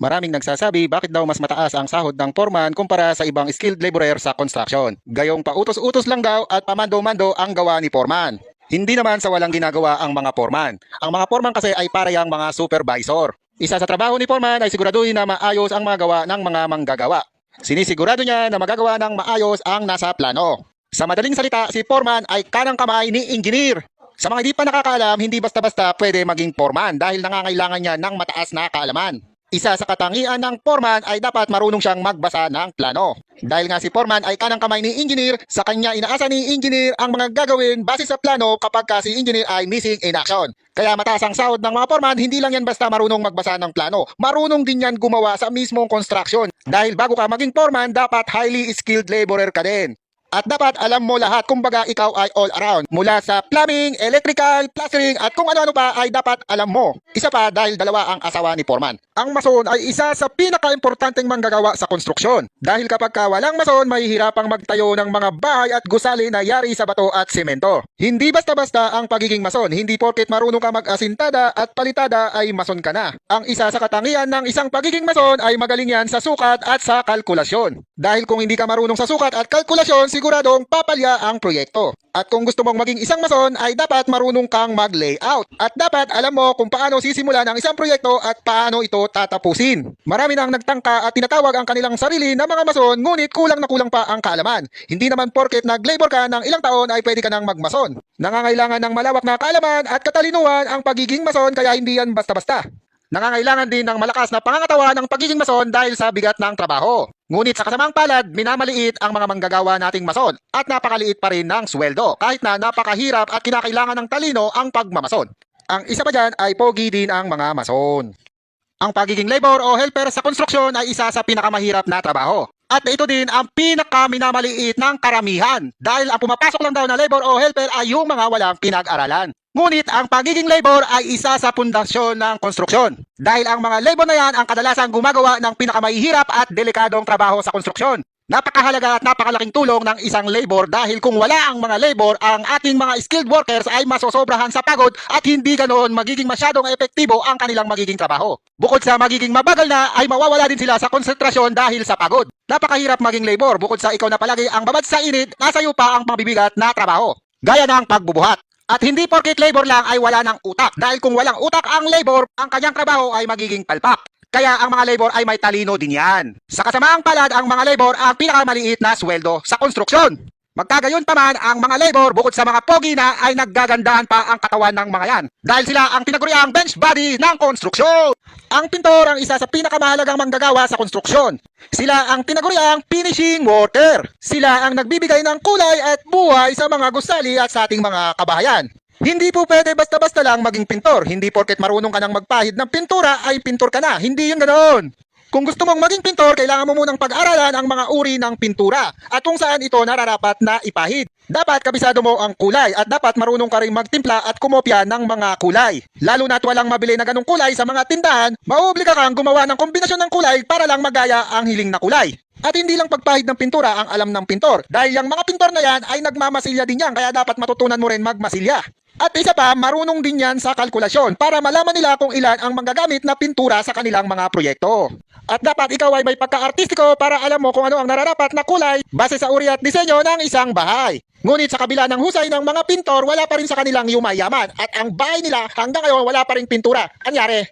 Maraming nagsasabi bakit daw mas mataas ang sahod ng foreman kumpara sa ibang skilled laborer sa construction. Gayong pautos-utos lang daw at pamando-mando ang gawa ni foreman. Hindi naman sa walang ginagawa ang mga foreman. Ang mga foreman kasi ay parehang mga supervisor. Isa sa trabaho ni foreman ay siguraduhin na maayos ang mga gawa ng mga manggagawa. Sinisigurado niya na magagawa ng maayos ang nasa plano. Sa madaling salita, si foreman ay kanang kamay ni engineer. Sa mga hindi pa nakakaalam, hindi basta-basta pwede maging foreman dahil nangangailangan niya ng mataas na kaalaman. Isa sa katangian ng foreman ay dapat marunong siyang magbasa ng plano. Dahil nga si foreman ay kanang kamay ni engineer, sa kanya inaasa ni engineer ang mga gagawin base sa plano kapag ka si engineer ay missing in action. Kaya mataas ang sahod ng mga foreman, hindi lang yan basta marunong magbasa ng plano. Marunong din yan gumawa sa mismong construction. Dahil bago ka maging foreman, dapat highly skilled laborer ka din. At dapat alam mo lahat kumbaga ikaw ay all around. Mula sa plumbing, electrical, plastering at kung ano-ano pa ay dapat alam mo. Isa pa dahil dalawa ang asawa ni Foreman. Ang mason ay isa sa pinaka-importanteng manggagawa sa konstruksyon. Dahil kapag ka walang mason, mahihirapang magtayo ng mga bahay at gusali na yari sa bato at semento. Hindi basta-basta ang pagiging mason. Hindi porket marunong ka mag-asintada at palitada ay mason ka na. Ang isa sa katangian ng isang pagiging mason ay magaling yan sa sukat at sa kalkulasyon. Dahil kung hindi ka marunong sa sukat at kalkulasyon, siguradong papalya ang proyekto. At kung gusto mong maging isang mason, ay dapat marunong kang mag-layout. At dapat alam mo kung paano sisimulan ang isang proyekto at paano ito tatapusin. Marami nang nagtangka at tinatawag ang kanilang sarili na mga mason, ngunit kulang na kulang pa ang kaalaman. Hindi naman porket nag-labor ka ng ilang taon ay pwede ka nang magmason. Nangangailangan ng malawak na kaalaman at katalinuhan ang pagiging mason kaya hindi yan basta-basta. Nangangailangan din ng malakas na pangangatawan ng pagiging mason dahil sa bigat ng trabaho. Ngunit sa kasamang palad, minamaliit ang mga manggagawa nating mason at napakaliit pa rin ng sweldo kahit na napakahirap at kinakailangan ng talino ang pagmamason. Ang isa pa dyan ay pogi din ang mga mason. Ang pagiging labor o helper sa konstruksyon ay isa sa pinakamahirap na trabaho. At ito din ang pinakaminamaliit ng karamihan dahil ang pumapasok lang daw na labor o helper ay yung mga walang pinag-aralan. Ngunit ang pagiging labor ay isa sa pundasyon ng konstruksyon. Dahil ang mga labor na yan ang kadalasang gumagawa ng pinakamahihirap at delikadong trabaho sa konstruksyon. Napakahalaga at napakalaking tulong ng isang labor dahil kung wala ang mga labor, ang ating mga skilled workers ay masosobrahan sa pagod at hindi ganoon magiging masyadong epektibo ang kanilang magiging trabaho. Bukod sa magiging mabagal na, ay mawawala din sila sa konsentrasyon dahil sa pagod. Napakahirap maging labor bukod sa ikaw na palagi ang babad sa init, nasa iyo pa ang mabibigat na trabaho. Gaya ng pagbubuhat. At hindi porket labor lang ay wala ng utak dahil kung walang utak ang labor, ang kanyang trabaho ay magiging palpak. Kaya ang mga labor ay may talino din yan. Sa kasamaang palad, ang mga labor ang pinakamaliit na sweldo sa konstruksyon. Magkagayon pa man, ang mga labor bukod sa mga pogi na ay naggagandahan pa ang katawan ng mga yan. Dahil sila ang tinaguriang bench body ng konstruksyon. Ang pintor ang isa sa pinakamahalagang manggagawa sa konstruksyon. Sila ang tinaguriang finishing worker. Sila ang nagbibigay ng kulay at buhay sa mga gusali at sa ating mga kabahayan. Hindi po pwede basta-basta lang maging pintor. Hindi porket marunong ka nang magpahid ng pintura ay pintor ka na. Hindi yun ganoon. Kung gusto mong maging pintor, kailangan mo munang pag-aralan ang mga uri ng pintura at kung saan ito nararapat na ipahid. Dapat kabisado mo ang kulay at dapat marunong ka rin magtimpla at kumopya ng mga kulay. Lalo na't walang mabili na ganong kulay sa mga tindahan, mauobliga kang gumawa ng kombinasyon ng kulay para lang magaya ang hiling na kulay. At hindi lang pagpahid ng pintura ang alam ng pintor dahil yung mga pintor na yan ay nagmamasilya din yan kaya dapat matutunan mo rin magmasilya. At isa pa, marunong din yan sa kalkulasyon para malaman nila kung ilan ang manggagamit na pintura sa kanilang mga proyekto. At dapat ikaw ay may pagka-artistiko para alam mo kung ano ang nararapat na kulay base sa uri at disenyo ng isang bahay. Ngunit sa kabila ng husay ng mga pintor, wala pa rin sa kanilang yumayaman at ang bahay nila hanggang ngayon wala pa rin pintura. Anyari?